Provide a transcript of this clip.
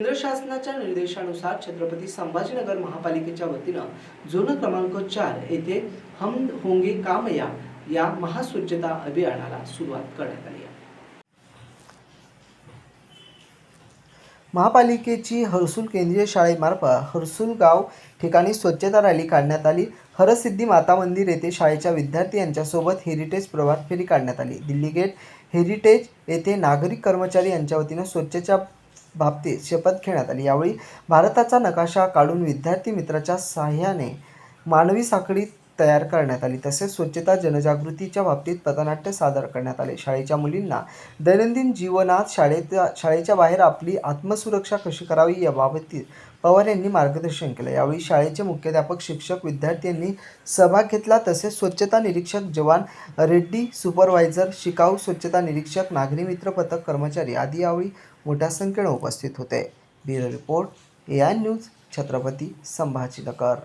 केंद्र शासनाच्या निर्देशानुसार छत्रपती संभाजीनगर महापालिकेच्या वतीनं झोन क्रमांक चार येथे हम होंगे कामया या महास्वच्छता अभियानाला सुरुवात करण्यात आली महापालिकेची हर्सुल केंद्रीय शाळेमार्फत हर्सुल गाव ठिकाणी स्वच्छता रॅली काढण्यात आली. हरसिद्धी माता मंदिर येथे शाळेच्या विद्यार्थी यांच्यासोबत हेरिटेज प्रभात फेरी काढण्यात आली. दिल्ली गेट हेरिटेज येथे नागरिक कर्मचारी यांच्या वतीनं स्वच्छच्या बाबतीत शपथ घेण्यात आली. यावेळी भारताचा नकाशा काढून विद्यार्थी मित्राच्या सहाय्याने मानवी साखळीत तयार करण्यात आली. तसेच स्वच्छता जनजागृतीच्या बाबतीत पथनाट्य सादर करण्यात आले. शाळेच्या मुलींना दैनंदिन जीवनात शाळेत शाळेच्या बाहेर आपली आत्मसुरक्षा कशी करावी याबाबतीत पवार यांनी मार्गदर्शन केलं. यावेळी शाळेचे मुख्याध्यापक शिक्षक विद्यार्थी यांनी सहभाग घेतला. तसेच स्वच्छता निरीक्षक जवान रेड्डी सुपरवायझर शिकाऊ स्वच्छता निरीक्षक नागरी मित्र पथक कर्मचारी आदी यावेळी मोठ्या संख्येनं उपस्थित होते. Bureau report A I news Chhatrapati Sambhajinagar.